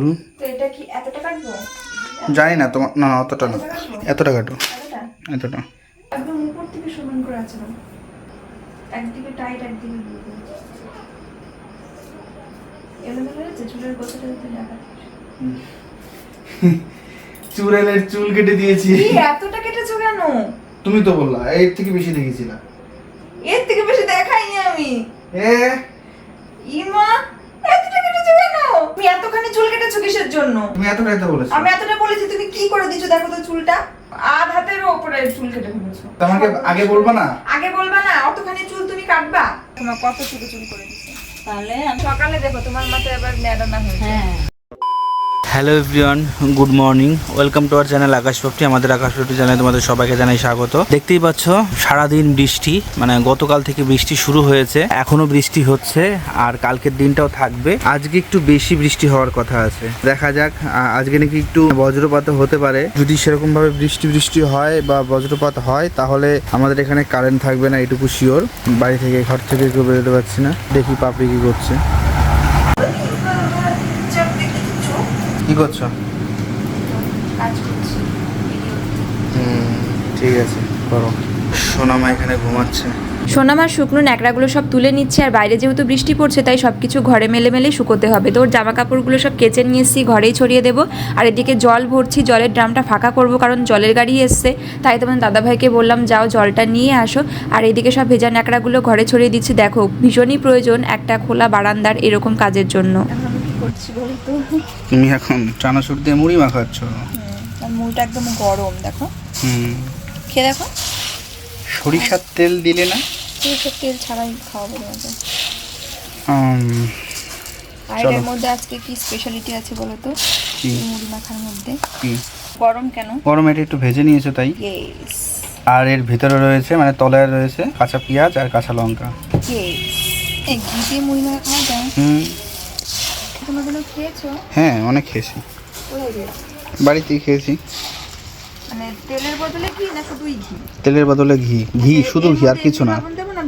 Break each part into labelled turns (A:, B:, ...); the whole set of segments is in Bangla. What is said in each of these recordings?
A: চুল
B: তো এটা কি এতটা কাটবো?
A: জানি না তোমার না অতটা না। এতটা কাটো।
B: এতটা? একদম উপর থেকে সমান করে আছে একদিকে টাইট একদিকে চুলের
A: চুল কেটে দিয়েছি।
B: এতটা কেটেছো কেন?
A: তুমি তো বললা এর থেকে বেশি দেখেছিলা।
B: এর থেকে বেশি দেখাইনি আমি।
A: এ?
B: ইমা এতটা কেটেছো কেন? তুমি এতখানি চুল কেটেছো কিসের জন্য?
A: তুমি এতটা এত বলেছ।
B: আমি এতটা বলেছি তুমি কি করে দিছো? দেখো তো চুলটা। আধ হাতের উপরে চুল কেটে ফেলেছো।
A: তোমাকে আগে বলবা না?
B: আগে বলবা না অতখানি চুল তুমি কাটবা? তোমার কত চুল চুল করে দিছো?
C: তাহলে আমি
B: সকালে দেখো তোমার মাথায় আবার ন্যাড়ানা হয়েছে।
C: হ্যাঁ।
A: Hello everyone, good morning. Welcome to our channel Akash পপটি আমাদের আকাশ পপটি চ্যানেলে তোমাদের সবাইকে জানাই স্বাগত। দেখতেই পাচ্ছ, সারাদিন বৃষ্টি মানে গতকাল থেকে বৃষ্টি শুরু হয়েছে, এখনও বৃষ্টি হচ্ছে, আর কালকের দিনটাও থাকবে। আজকে একটু বেশি বৃষ্টি হওয়ার কথা আছে। দেখা যাক আজকে নাকি একটু বজ্রপাত হতে পারে। যদি সেরকম ভাবে বৃষ্টি বৃষ্টি হয় বা বজ্রপাত হয়, তাহলে আমাদের এখানে কারেন্ট থাকবে না, এটুকু শিওর বাড়ি থেকে, ঘর থেকে কেউ বেরোতে পারছি না। দেখি পাপড়ি কি করছে। কি করছ?
B: কাজ করছি
A: ঠিক আছে করো। সোনামা এখানে ঘুমাচ্ছে।
D: সোনামার শুকনো ন্যাকড়াগুলো সব তুলে নিচ্ছে আর বাইরে যেহেতু বৃষ্টি পড়ছে তাই সব কিছু ঘরে মেলে মেলে শুকোতে হবে। তো ওর জামা কাপড়গুলো সব কেচে নিয়ে এসেছি ঘরেই ছড়িয়ে দেবো। আর এদিকে জল ভরছি জলের ড্রামটা ফাঁকা করব কারণ জলের গাড়ি এসছে। তাই তোমার দাদাভাইকে বললাম যাও জলটা নিয়ে আসো। আর এদিকে সব ভেজা ন্যাকড়াগুলো ঘরে ছড়িয়ে দিচ্ছি। দেখো ভীষণই প্রয়োজন একটা খোলা বারান্দার এরকম কাজের জন্য।
B: করছি
A: তুমি এখন চানাচুর দিয়ে মুড়ি মাখাচ্ছ?
B: আর মুখটা একদম গরম দেখো।
A: হুম।
B: খেয়ে দেখো।
A: সরিষার তেল দিলে না?
B: সরষের তেল ছাড়াই খাওয়াবো তোমাকে। আর এর মধ্যে আজকে কি স্পেশালিটি আছে বলো তো মুড়ি মাখার মধ্যে। গরম কেন?
A: গরম এটা একটু ভেজে নিয়েছো তাই? আর এর ভিতরে রয়েছে মানে তলায় রয়েছে কাঁচা পেঁয়াজ আর কাঁচা লঙ্কা।
B: এই ঘি দিয়ে মুড়ি মাখা খাওয়া যায়?
A: হুম।
B: তোমরা কোনো খেয়েছো?
A: হ্যাঁ অনেক খেয়েছি।
B: কোথায় খেয়েছো?
A: বাড়িতেই খেয়েছি।
B: মানে তেলের বদলে কি না শুধুই ঘি?
A: তেলের বদলে ঘি। ঘি শুধু ঘি আর কিছু না।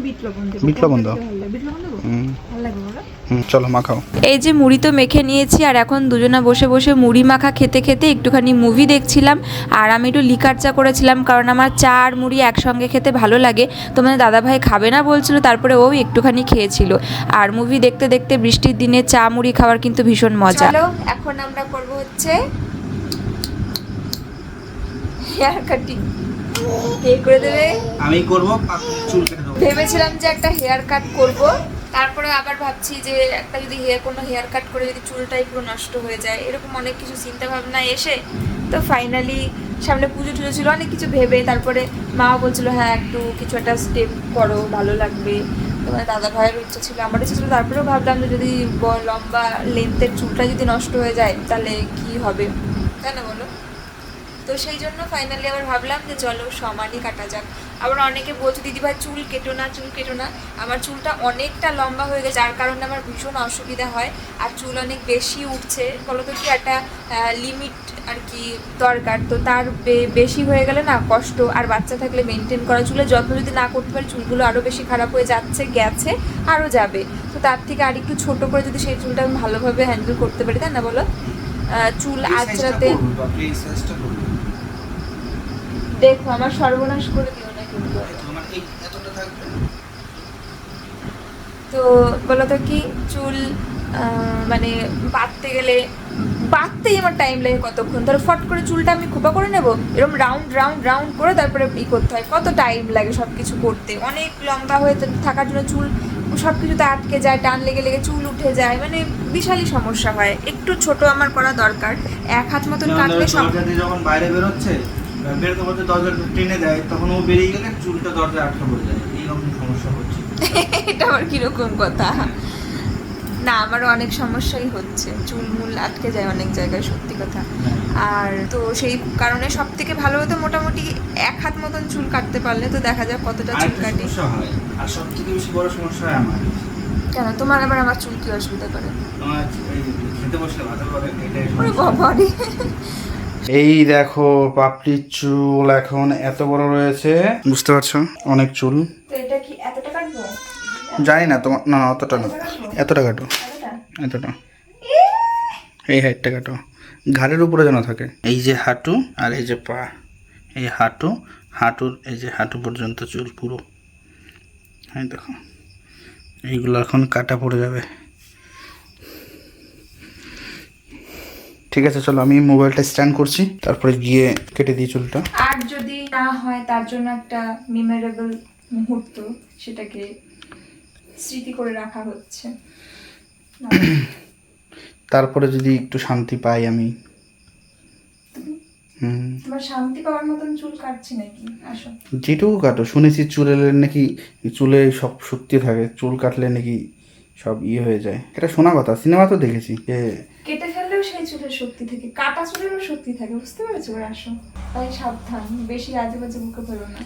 B: বিট লবণ দেবো?
A: বিট লবণ দাও।
B: বিট লবণ দেবো
A: হুম
B: ভালো লাগবে বলো
A: হুম চলো মাখাও
D: এই যে মুড়ি তো মেখে নিয়েছি আর এখন দুজনা বসে বসে মুড়ি মাখা খেতে খেতে একটুখানি মুভি দেখছিলাম আর আমি একটু লিকার চা করেছিলাম কারণ আমার চা আর মুড়ি একসঙ্গে খেতে ভালো লাগে। তো মানে দাদাভাই খাবে না বলছিল তারপরে ও একটুখানি খেয়েছিল। আর মুভি দেখতে দেখতে বৃষ্টির দিনে চা মুড়ি খাওয়ার কিন্তু ভীষণ মজা।
B: চলো এখন আমরা করব হচ্ছে হেয়ার কাটিং কে করে দেবে?
A: আমি করব চুল কেটে দেবো।
B: ভেবেছিলাম যে একটা হেয়ার কাট করব। তারপরে আবার ভাবছি যে একটা যদি হেয়ার কোনো হেয়ার কাট করে যদি চুলটাই পুরো নষ্ট হয়ে যায়, এরকম অনেক কিছু চিন্তা ভাবনা এসে, তো ফাইনালি সামনে পুজো টুজো ছিল, অনেক কিছু ভেবে তারপরে মাও বলছিল হ্যাঁ একটু কিছু একটা স্টেপ করো, ভালো লাগবে। তোমার দাদা ভাইয়ের ইচ্ছা ছিল আমার ইচ্ছা ছিল। তারপরেও ভাবলাম যে যদি লম্বা লেন্থের চুলটা যদি নষ্ট হয়ে যায়, তাহলে কি হবে? তাই না বলো? তো সেই জন্য ফাইনালি আবার ভাবলাম যে চলো সমানই কাটা যাক। আবার অনেকে বলছে দিদিভাই চুল কেটো না চুল কেটো না। আমার চুলটা অনেকটা লম্বা হয়ে গেছে যার কারণে আমার ভীষণ অসুবিধা হয় আর চুল অনেক বেশি উঠছে। বলো তো কি একটা লিমিট আর কি দরকার। তো তার বে- বেশি হয়ে গেলে না কষ্ট। আর বাচ্চা থাকলে মেনটেন করা চুলের যত্ন যদি না করতে পারে চুলগুলো আরও বেশি খারাপ হয়ে যাচ্ছে গেছে আরও যাবে। তো তার থেকে আর একটু ছোটো করে যদি সেই চুলটা আমি ভালোভাবে হ্যান্ডেল করতে পারি তাই না বলো? চুল আঁচড়াতে দেখো আমার সর্বনাশ করে দিও না কিন্তু। তো বলো তো কি চুল মানে বাঁধতে গেলে বাঁধতেই আমার টাইম লাগে কতক্ষণ। ধরো ফট করে চুলটা আমি খোপা করে নেব এরকম রাউন্ড রাউন্ড রাউন্ড করে তারপরে ই করতে হয়। কত টাইম লাগে সব কিছু করতে। অনেক লম্বা হয়ে থাকার জন্য চুল সব কিছুতে আটকে যায় টান লেগে লেগে চুল উঠে যায় মানে বিশালই সমস্যা হয়। একটু ছোট আমার করা দরকার। এক হাত মতন কাটলে সব
E: যখন বাইরে বেরোচ্ছে বেরোতে বলতে দরজা টেনে দেয় তখন ও বেরিয়ে গেলে চুলটা দরজা আটকা পড়ে যায়। এইরকম সমস্যা হচ্ছে।
B: এটা আবার কীরকম কথা? না আমারও অনেক সমস্যাই হচ্ছে। চুল মুল আটকে যায় অনেক জায়গায় সত্যি কথা। আর তো সেই কারণে সব থেকে ভালো হতো মোটামুটি এক হাত মতন চুল কাটতে পারলে তো দেখা যাক কতটা চুল কাটি।
E: হয় আর সব থেকে বেশি বড় সমস্যা হয় আমার।
B: কেন? তোমার আবার আমার চুল কি অসুবিধা করে?
E: আমার খেতে বসলে এটাই সমস্যা।
B: বাবারে।
A: এই দেখো পাপড়ির চুল এখন এত বড় রয়েছে। বুঝতে পারছ? অনেক চুল।
B: এটা কি এতটা কাটবো?
A: জানি না তোমার না অতটা না। এতটা কাটো।
B: এতটা?
A: এতটা। এই হাইটটা কাটো। ঘাড়ের উপরে যেন থাকে। এই যে হাঁটু আর এই যে পা। এই হাঁটু হাঁটুর এই যে হাঁটু পর্যন্ত চুল পুরো। হ্যাঁ দেখো। এইগুলো এখন কাটা পড়ে যাবে। ঠিক আছে চলো আমি মোবাইলটা স্ট্যান্ড করছি তারপরে গিয়ে কেটে দিই চুলটা।
B: আর যদি না হয় তার জন্য একটা মেমোরেবল মুহূর্ত সেটাকে স্মৃতি করে রাখা হচ্ছে।
A: তারপরে যদি একটু শান্তি পাই আমি। হুম।
B: তোমার শান্তি পাওয়ার মতন চুল কাটছি নাকি? আসো।
A: যেটুকু কাটো শুনেছি চুলের নাকি চুলে সব শক্তি থাকে চুল কাটলে নাকি সব ইয়ে হয়ে যায়। এটা শোনা কথা সিনেমা তো দেখেছি যে
B: কেটে ফেললেও সেই চুলের শক্তি থাকে কাটা চুলেরও শক্তি থাকে বুঝতে পেরেছ? এবার আসো। তাই সাবধান বেশি আজে বাজে মুখে ফেলো না।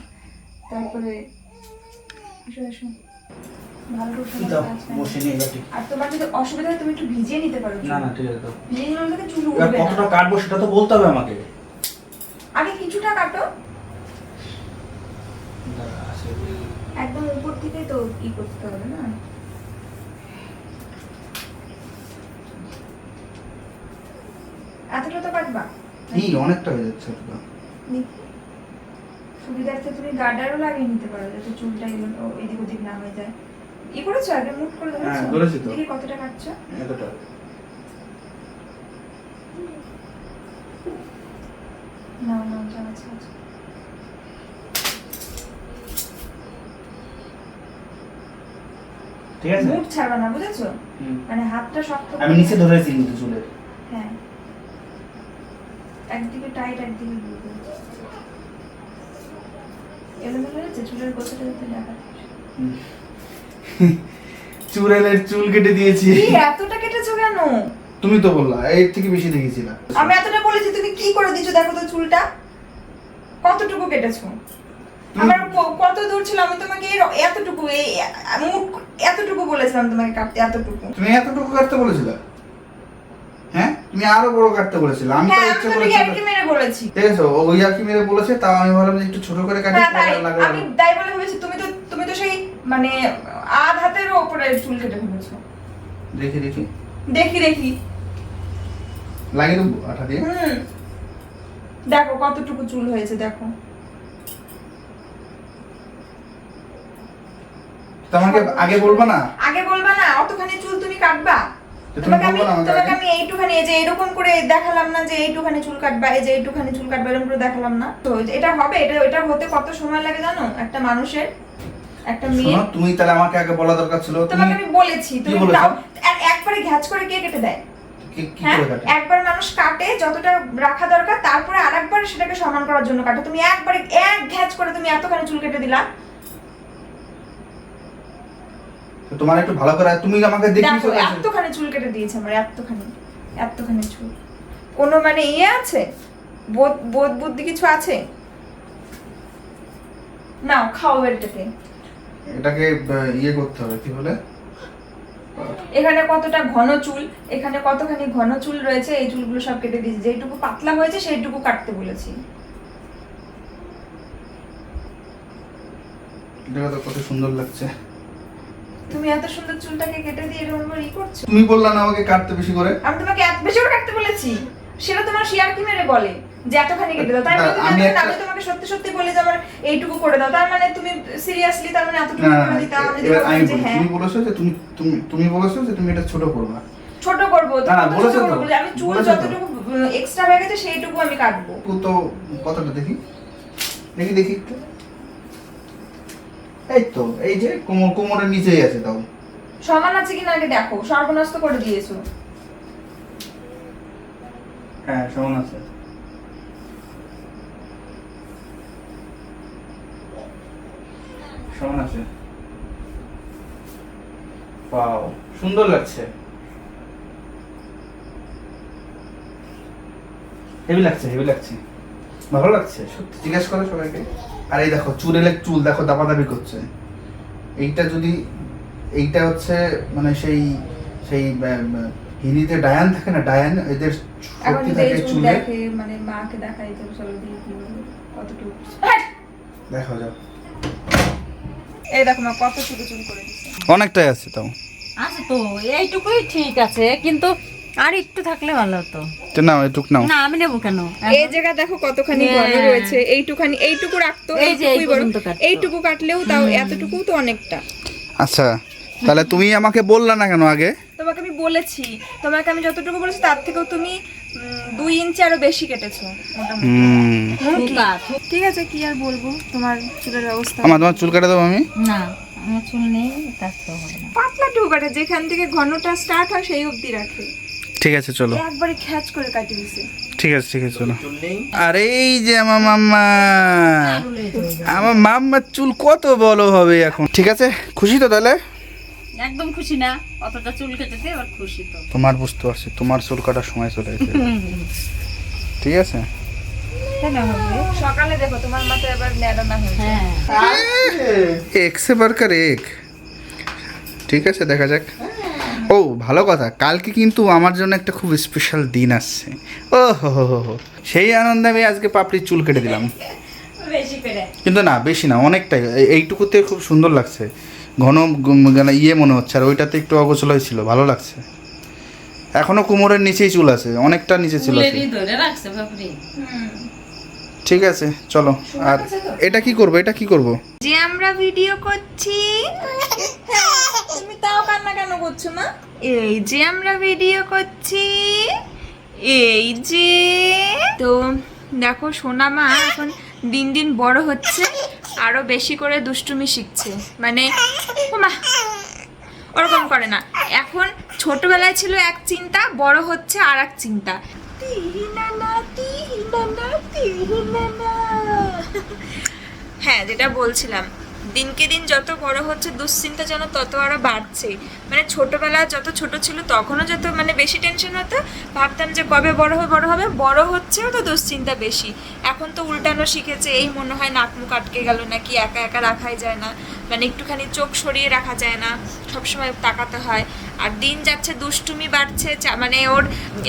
B: তারপরে আসো আসো। ভালো করে শোনো, কাজ নাই।
A: বসে নিয়ে যাচ্ছি
B: আর তোমার যদি অসুবিধা হয় তুমি একটু ভিজিয়ে নিতে পারো
A: না না ঠিক আছে।
B: ভিজিয়ে নিলে থেকে চুল উঠবে
A: কতটা কাটবো সেটা তো বলতে হবে আমাকে।
B: আগে কিছুটা কাটো। একদম উপর থেকে তো ই করতে হবে না? এতটা তো কাটবা।
A: এই অনেকটা হয়ে যাচ্ছে
B: সুবিধার্থে তুমি গার্ডারও লাগিয়ে নিতে পারো যাতে চুলটা এদিক ওদিক না হয়ে যায়। ই করেছ আগে? মুখ করে
A: হ্যাঁ,
B: ধরেছো
A: ধরেছি তো।
B: দেখি কতটা কাটছো।
A: এতটা।
B: না না আচ্ছা আচ্ছা আচ্ছা
A: ঠিক আছে?
B: ছাড়বা না বুঝেছ? মানে হাতটা শক্ত করে-
A: আমি নিচে ধরেছি কিন্তু চুলে
B: হ্যাঁ। একদিকে টাইট একদিকে লুজ এলোমেলো হয়েছে? চুলের গোছাটা যাতে দেখা
A: চুল কেটে দিয়েছি।
B: এতটা কেটেছো কেন?
A: তুমি তো বললা এর থেকে বেশি দেখেছিলা।
B: আমি এতটা বলেছি তুমি কি করে দিছো দেখো তো চুলটা। কতটুকু কেটেছো? আমার কত দূর ছিল? আমি তোমাকে এর- এতটুকু এই এতটুকু বলেছিলাম তোমাকে কাটতে এতটুকু।
A: তুমি এতটুকু কাটতে বলেছিলে? তুমি আরও বড় কাটতে বলেছিলে আমি তো
B: হ্যাঁ
A: ইচ্ছে করেছিলাম
B: ইয়ার্কি মেরে বলেছি
A: ঠিক আছে ওই আর কি মেরে বলেছে তাও আমি ভাবলাম যে একটু ছোট করে কাটি
B: হ্যাঁ। আমি তাই বলে ভেবেছি তুমি তো তুমি তো সেই মানে আধ হাতেরও উপরে চুল কেটে ফেলেছো।
A: দেখি দেখি।
B: দেখি দেখি।
A: লাগিয়ে দেবো আঠা দিয়ে?
B: দেখো কতটুকু চুল হয়েছে দেখো।
A: তোমাকে আগে বলবা না?
B: আগে বলবা না অতখানি চুল তুমি কাটবা? তোমাকে আমি
A: বলবা না আমাকে
B: তোমাকে আমি এইটুখানি এই যে এরকম করে দেখালাম না যে এইটুখানি চুল কাটবা এই যে এইটুখানি চুল কাটবা এরকম করে দেখালাম না। তো এটা হবে এটা এটা হতে কত সময় লাগে জানো? একটা মানুষের একটা মেয়ে
A: তুমি তাহলে আমাকে আগে বলা দরকার ছিল
B: তোমাকে আমি বলেছি তুমি
A: বলেছ?
B: তাও আর একবারে ঘ্যাচ করে কে কেটে দেয়? হ্যাঁ? একবার মানুষ কাটে যতটা রাখা দরকার তারপরে আরেকবার সেটাকে সমান করার জন্য কাটে। তুমি একবারে এক ঘ্যাচ করে তুমি এতখানি চুল কেটে দিলা
A: তো তোমার একটু ভালো করে তুমি আমাকে দেখিয়েছো
B: দেখো এতখানি চুল কেটে দিয়েছে আমার এতখানি এতখানি চুল। কোনো মানে ইয়ে আছে? বোধ বোধ বুদ্ধি কিছু আছে? নাও খাও এটাকে।
A: এটাকে ইয়ে করতে হবে কি বলে?
B: এখানে কতটা ঘন চুল এখানে কতখানি ঘন চুল রয়েছে এই চুলগুলো সব কেটে দিয়েছি। যেটুকু পাতলা হয়েছে সেইটুকু কাটতে বলেছি।
A: এটা কত সুন্দর লাগছে।
B: তুমি এত সুন্দর চুলটাকে কেটে দিয়ে এরকম ই করছ?
A: তুমি বললা না আমাকে কাটতে বেশি করে।
B: আমি তোমাকে এত বেশি করে কাটতে বলেছি। সেটা তোমার শিয়ার কি মেরে বলে? যে এতখানি কেটে দাও। তাই বলে
A: আমি
B: আমি তোমাকে সত্যি সত্যি বলি যে আমার এইটুকু করে দাও। তার মানে তুমি সিরিয়াসলি তার মানে এতটুকু করে দিতে আমি যদি হ্যাঁ।
A: তুমি বলেছ যে তুমি তুমি তুমি বলেছ যে তুমি এটা ছোট করবা
B: ছোট করব
A: বলেছ তো।
B: আমি চুল যতটুকু এক্সট্রা হয়ে গেছে সেইটুকু আমি কাটবো।
A: তো কথাটা দেখি। দেখি দেখি একটু। এই তো এই যে কোমর কোমরের নিচেই আছে তাও।
B: সমান আছে কিনা আগে দেখো সর্বনাশ তো করে দিয়েছ।
A: হ্যাঁ সমান আছে। সমান আছে। ওয়াও সুন্দর লাগছে। হেভি লাগছে হেভি লাগছে। ভালো লাগছে সত্যি। জিজ্ঞেস করো সবাইকে। আর এই দেখো চুলের চুল দেখো দাপাদাপি করছে। এইটা যদি এইটা হচ্ছে মানে সেই সেই হিন্দিতে ডায়ান থাকে না ডায়ান এদের শক্তি থাকে
B: চুল
A: চুলে।
B: দেখে মানে মাকে দেখাই তো চলো দিয়ে কতটুকু।
A: দেখো যাও।
B: এই দেখো মা কত ছোট চুল করে
A: অনেকটাই আছে তাও।
C: আছে তো এইটুকুই ঠিক আছে কিন্তু আর একটু থাকলে ভালো হতো।
A: তো নাও এটুক নাও।
C: না আমি নেব কেন?
B: এই জায়গা দেখো কতখানি ঘন
C: হ্যাঁ।
B: রয়েছে এইটুখানি এইটুকু রাখতো
C: এই যে এই পর্যন্ত কাটতো।
B: এইটুকু কাটলেও তাও এতটুকু তো অনেকটা।
A: আচ্ছা তাহলে তুমি আমাকে বললা না কেন আগে?
B: তোমাকে আমি বলেছি তোমাকে আমি যতটুকু বলেছি তার থেকেও তুমি দুই ইঞ্চি আরও বেশি কেটেছো মোটামুটি। ঠিক আছে কি আর বলব? তোমার চুলের অবস্থা
A: আমার তোমার চুল কাটে দেবো আমি?
C: না আমার চুল নেই কাটতে হবে না।
B: পাতলা টুকু কাটে যেখান থেকে ঘনটা স্টার্ট হয় সেই অবধি রাখে।
A: ঠিক আছে চলো।
B: একবারে খ্যাচ করে কাটি দিছে।
A: ঠিক আছে ঠিক আছে চলো। আর এই যে আমার মাম্মা আমার মাম্মার চুল কত বড় হবে এখন? ঠিক আছে খুশি তো তাহলে?
C: একদম খুশি না অতটা চুল কেটেছে এবার খুশি তো।
A: তোমার বুঝতে পারছি তোমার চুল কাটার সময় চলে এসেছে ঠিক আছে?
B: সকালে দেখো তোমার মাথায় এবার ন্যাড়া না হয়েছে।
C: হ্যাঁ।
A: এক সে বারকার এক ঠিক আছে দেখা যাক। ও ভালো কথা। কালকে কিন্তু আমার জন্য একটা খুব স্পেশাল দিন আসছে। ও হো হো হো হো। সেই আনন্দে আমি আজকে পাপড়ির চুল কেটে দিলাম। কিন্তু না বেশি না অনেকটাই। এই- এইটুকুতে খুব সুন্দর লাগছে। ঘন মানে ইয়ে মনে হচ্ছে আর ওইটাতে একটু অগোছল ছিল ভালো লাগছে। এখনও কুমোরের নিচেই চুল আছে অনেকটা নিচে চুল আছে। ঠিক আছে চলো। আর এটা কি করব এটা কি করব?
B: যে আমরা ভিডিও করছি তাও কান্না কেন করছ, মা? এই যে আমরা ভিডিও করছি, এই যে তো দেখো সোনা মা এখন দিন দিন বড় হচ্ছে, আরও বেশি করে দুষ্টুমি শিখছে। মানে ওরকম করে না। এখন ছোটবেলায় ছিল এক চিন্তা, বড় হচ্ছে আর এক চিন্তা। হ্যাঁ যেটা বলছিলাম। দিনকে দিন যত বড় হচ্ছে, দুশ্চিন্তা যেন তত আরও বাড়ছে। মানে ছোটবেলা যত ছোট ছিল, তখনও যত মানে বেশি টেনশন হতো, ভাবতাম যে কবে বড় হবে বড় হবে, বড় হচ্ছেও তো দুশ্চিন্তা বেশি। এখন তো উল্টানো শিখেছে, এই মনে হয় নাক মুখ আটকে গেল নাকি, একা একা রাখাই যায় না। মানে একটুখানি চোখ সরিয়ে রাখা যায় না, সবসময় তাকাতে হয়। আর দিন যাচ্ছে, দুষ্টুমি বাড়ছে মানে ওর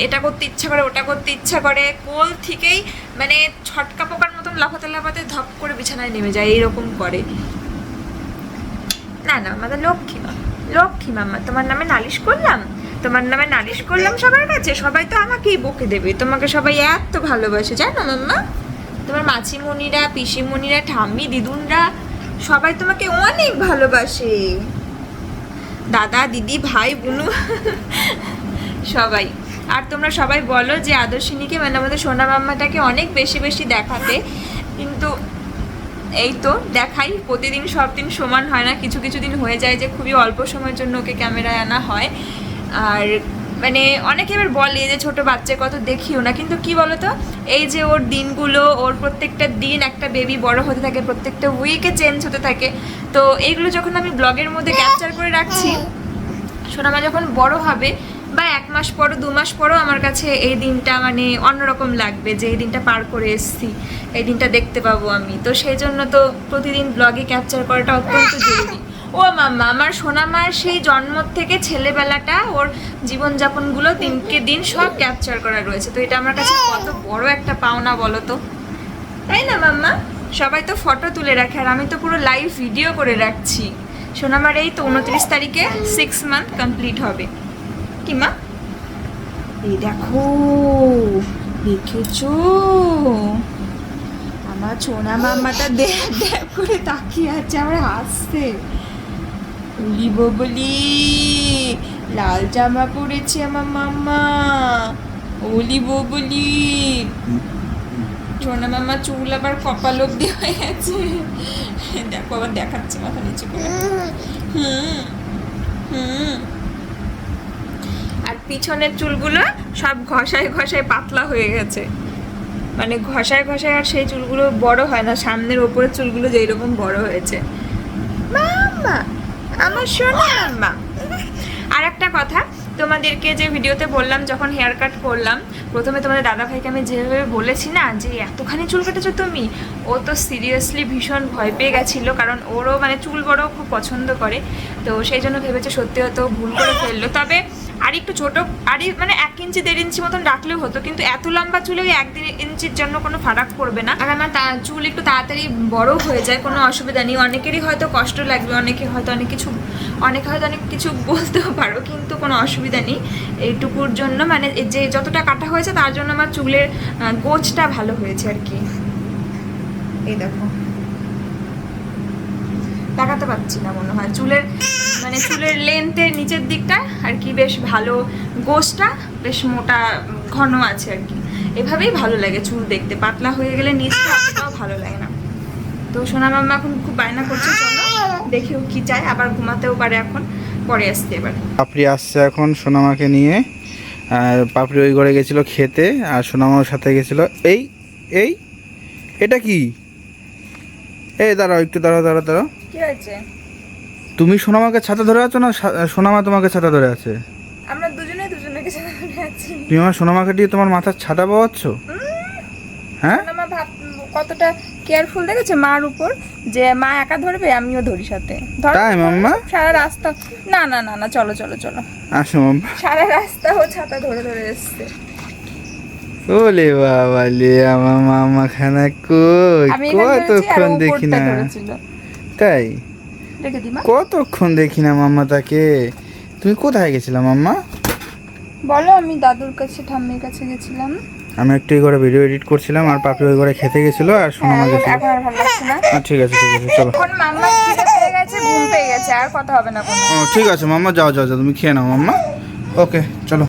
B: এটা করতে ইচ্ছা করে, ওটা করতে ইচ্ছা করে, কোল থেকেই মানে ছটকা পোকার মতন লাফাতে লাফাতে ধপ করে বিছানায় নেমে যায়, এইরকম করে। না না, আমাদের লক্ষ্মী মা লক্ষ্মী মাম্মা, তোমার নামে নালিশ করলাম? তোমার নামে নালিশ করলাম সবার কাছে? সবাই তো আমাকেই বকে দেবে। তোমাকে সবাই এত ভালোবাসে, জানো মাম্মা? তোমার মাছিমণিরা পিসিমণিরা, ঠাম্মি, দিদুনরা, সবাই তোমাকে অনেক ভালোবাসে। দাদা, দিদি, ভাই, বুনু, সবাই। আর তোমরা সবাই বলো যে আদর্শিনীকে মানে আমাদের সোনা মাম্মাটাকে অনেক বেশি বেশি দেখাতে। কিন্তু এই তো দেখাই, প্রতিদিন সব দিন সমান হয় না, কিছু কিছু দিন হয়ে যায় যে খুবই অল্প সময়ের জন্য ওকে ক্যামেরায় আনা হয়। আর মানে অনেকে এবার বলে যে ছোট বাচ্চা কত দেখিও না, কিন্তু কি বলতো? এই যে ওর দিনগুলো, ওর প্রত্যেকটা দিন একটা বেবি বড় হতে থাকে, প্রত্যেকটা উইকে চেঞ্জ হতে থাকে। তো এইগুলো যখন আমি ব্লগের মধ্যে ক্যাপচার করে রাখছি, সোনামা যখন বড় হবে বা এক মাস পরও, দু মাস পরও আমার কাছে এই দিনটা মানে অন্যরকম লাগবে যে এই দিনটা পার করে এসেছি, এই দিনটা দেখতে পাবো আমি। তো সেই জন্য তো প্রতিদিন ব্লগে ক্যাপচার করাটা অত্যন্ত জরুরি। ও মাম্মা, আমার সোনা সোনামার সেই জন্ম থেকে ছেলেবেলাটা ওর জীবনযাপনগুলো দিনকে দিন সব ক্যাপচার করা রয়েছে। তো এটা আমার কাছে কত বড় একটা পাওনা বলো তো। তাই না মাম্মা? সবাই তো ফটো তুলে রাখে আর আমি তো পুরো লাইভ ভিডিও করে রাখছি। সোনামার এই তো উনত্রিশ তারিখে সিক্স মান্থ কমপ্লিট হবে। কি মা এই দেখো, দেখেছ? আমার সোনা মাম্মাটা দেখ দেখ করে তাকিয়ে আছে আমার হাসছে। উলি ববলি লাল জামা পরেছে আমার মাম্মা। ওলি ববলি সোনা মামা চুল আবার কপাল অব্দি হয়ে গেছে। দেখো, আবার দেখাচ্ছে মাথা নিচু করে। হুম হুম। পিছনের চুলগুলো সব ঘষায় ঘষায় পাতলা হয়ে গেছে। মানে ঘষায় ঘষায় আর সেই চুলগুলো বড় হয় না, সামনের ওপরের চুলগুলো যেই রকম বড় হয়েছে। মাম্মা, আমার মাম্মা। আর একটা কথা, তোমাদেরকে যে ভিডিওতে বললাম, যখন হেয়ার কাট করলাম, প্রথমে তোমাদের দাদা ভাইকে আমি যেভাবে বলেছি না, যে এতখানি চুল কেটেছো তুমি, ও তো সিরিয়াসলি ভীষণ ভয় পেয়ে গেছিল, কারণ ওরও মানে চুল বড় খুব পছন্দ করে, তো সেই জন্য ভেবেছে সত্যি হয়তো ভুল করে ফেলল। তবে আর একটু ছোট, আর মানে এক ইঞ্চি, দেড় ইঞ্চি মতন রাখলেও হতো, কিন্তু এত লম্বা চুলে ওই এক দেড় ইঞ্চির জন্য কোনো ফারাক পড়বে না। আর আমার চুল একটু তাড়াতাড়ি বড় হয়ে যায়, কোনো অসুবিধা নেই। অনেকেরই হয়তো কষ্ট লাগবে, অনেকে হয়তো অনেক কিছু, অনেকে হয়তো অনেক কিছু বলতেও পারো, কিন্তু কোনো অসুবিধা নেই। এইটুকুর জন্য মানে যে যতটা কাটা হয়েছে, তার জন্য আমার চুলের গোছটা ভালো হয়েছে আর কি। এই দেখো। দেখাতে পাচ্ছি না মনে হয়। চুলের মানে চুলের লেন্থের নিচের দিকটা আর কি বেশ ভালো। গোসটা বেশ মোটা, ঘন আছে আর কি। এভাবেই ভালো লাগে চুল দেখতে। পাতলা হয়ে গেলে নিচটা অতটাও ভালো লাগে না। তো সোনা মাম্মা এখন খুব বায়না করছে, চলো দেখেও কি চায়। আবার ঘুমাতেও পারে এখন। পরে আসতে এবার।
A: পাপড়ি আসছে এখন সোনামাকে নিয়ে। আর পাপড়ি ওই ঘরে গেছিল খেতে, আর সোনামার সাথে গেছিল। এই এই, এটা কি? এই দাঁড়াও, একটু দাঁড়াও দাঁড়াও দাঁড়াও।
B: কি হয়েছে?
A: তুমি সোনামাকে ছাতা ধরে আছো না সোনামা তোমাকে ছাতা ধরে আছে?
B: আমরা দুজনে দুজনকে সাথে আছি।
A: তুমি আমার সোনামাকে দিয়ে তোমার মাথার ছাতা পাওয়াচ্ছ হ্যাঁ?
B: সোনামা ভাব কতটা কেয়ারফুল দেখেছে মার উপর? যে মা একা ধরবে আমিও ধরি সাথে। ধর
A: তাই মাম্মা?
B: সারা রাস্তা না না না না চলো চলো চলো।
A: আসো মাম্মা।
B: সারা রাস্তা ও ছাতা ধরে ধরে এসছে।
A: ওলে বাবা লে আমার মামা খানা কই কতক্ষণ দেখি না? তাই? কতক্ষণ দেখি না মাম্মা তাকে? তুমি কোথায় গেছিলাম মাম্মা?
B: বলো আমি দাদুর কাছে ঠাম্মির কাছে গেছিলাম।
A: আমি একটু এই ঘরে ভিডিও এডিট করছিলাম আর পাপি ওই ঘরে খেতে গেছিল আর সোনামা গেছিল।
B: এখন আর ভালো লাগছে না?
A: ঠিক আছে ঠিক আছে চলো।
B: এখন মাম্মা খিদে পেয়ে গেছে ঘুম পেয়ে গেছে আর কথা হবে না কোনো।
A: ও ঠিক আছে মাম্মা যাও যাও যাও তুমি খেয়ে নাও মাম্মা। ওকে চলো।